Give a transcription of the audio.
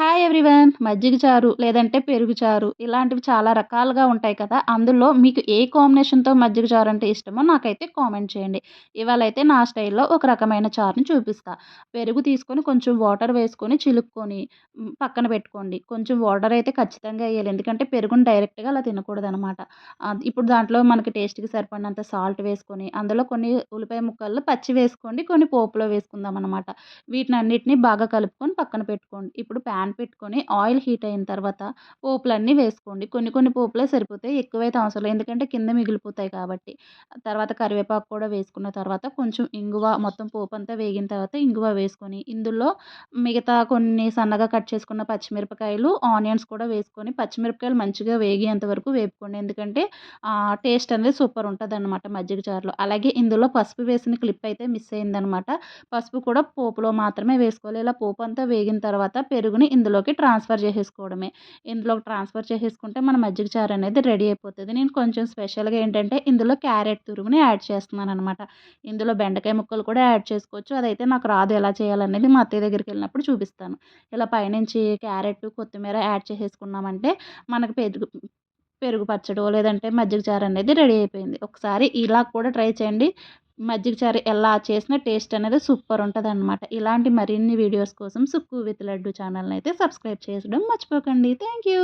Hi, hi everyone. మజ్జిగ చారు లేదంటే పెరుగు చారు ఇలాంటివి చాలా రకాలుగా ఉంటాయి కదా. అందులో మీకు ఏ కాంబినేషన్తో మజ్జిగ చారు అంటే ఇష్టమో నాకైతే కామెంట్ చేయండి. ఇవాళ అయితే నా స్టైల్లో ఒక రకమైన చారుని చూపిస్తా. పెరుగు తీసుకొని కొంచెం వాటర్ వేసుకొని చిలుక్కొని పక్కన పెట్టుకోండి. కొంచెం వాటర్ అయితే ఖచ్చితంగా వేయాలి. ఎందుకంటే పెరుగుని డైరెక్ట్గా అలా తినకూడదు అనమాట ఇప్పుడు దాంట్లో మనకి టేస్ట్కి సరిపడినంత సాల్ట్ వేసుకొని అందులో కొన్ని ఉల్లిపాయ ముక్కలు పచ్చి వేసుకోండి కొన్ని పోపులో వేసుకుందాం అనమాట వీటిని అన్నిటిని బాగా కలుపుకొని పక్కన పెట్టుకోండి. ఇప్పుడు ప్యాన్ ప్యాన్ పెట్టుకొని ఆయిల్ హీట్ అయిన తర్వాత పోపులన్నీ వేసుకోండి. కొన్ని కొన్ని పోపులే సరిపోతాయి ఎక్కువైతే అవసరం లేదు. ఎందుకంటే కింద మిగిలిపోతాయి కాబట్టి. తర్వాత కరివేపాకు కూడా వేసుకున్న తర్వాత కొంచెం ఇంగువ మొత్తం పోపు అంతా వేగిన తర్వాత ఇంగువ వేసుకొని ఇందులో మిగతా కొన్ని సన్నగా కట్ చేసుకున్న పచ్చిమిరపకాయలు ఆనియన్స్ కూడా వేసుకొని పచ్చిమిరపకాయలు మంచిగా వేగేంత వరకు వేపుకోండి. ఎందుకంటే టేస్ట్ అనేది సూపర్ ఉంటుంది అనమాట మజ్జిగ చారులో. అలాగే ఇందులో పసుపు వేసిన క్లిప్ అయితే మిస్ అయిందనమాట పసుపు కూడా పోపులో మాత్రమే వేసుకోవాలి. ఇలా పోపు అంతా వేగిన తర్వాత పెరుగుని ఇందులోకి ట్రాన్స్ఫర్ చేసేసుకోవడమే. ఇందులోకి ట్రాన్స్ఫర్ చేసేసుకుంటే మన మజ్జిగ చారు అనేది రెడీ అయిపోతుంది. నేను కొంచెం స్పెషల్గా ఏంటంటే ఇందులో క్యారెట్ తురుగుని యాడ్ చేస్తున్నాను అనమాట ఇందులో బెండకాయ ముక్కలు కూడా యాడ్ చేసుకోవచ్చు. అదైతే నాకు రాదు ఎలా చేయాలనేది మా అత్తయ్య దగ్గరికి వెళ్ళినప్పుడు చూపిస్తాను. ఇలా పైనుంచి క్యారెట్ కొత్తిమీర యాడ్ చేసేసుకున్నామంటే మనకు పెరుగు పెరుగు పచ్చడో లేదంటే మజ్జిగ చారు అనేది రెడీ అయిపోయింది. ఒకసారి ఇలా కూడా ట్రై చేయండి. మజ్జిగ చారు ఎలా చేసిన టేస్ట్ అనేది సూపర్ ఉంటుంది అనమాట ఇలాంటి మరిన్ని వీడియోస్ కోసం సుక్కు విత్ లడ్డు ఛానల్ని అయితే సబ్స్క్రైబ్ చేయడం మర్చిపోకండి. Thank you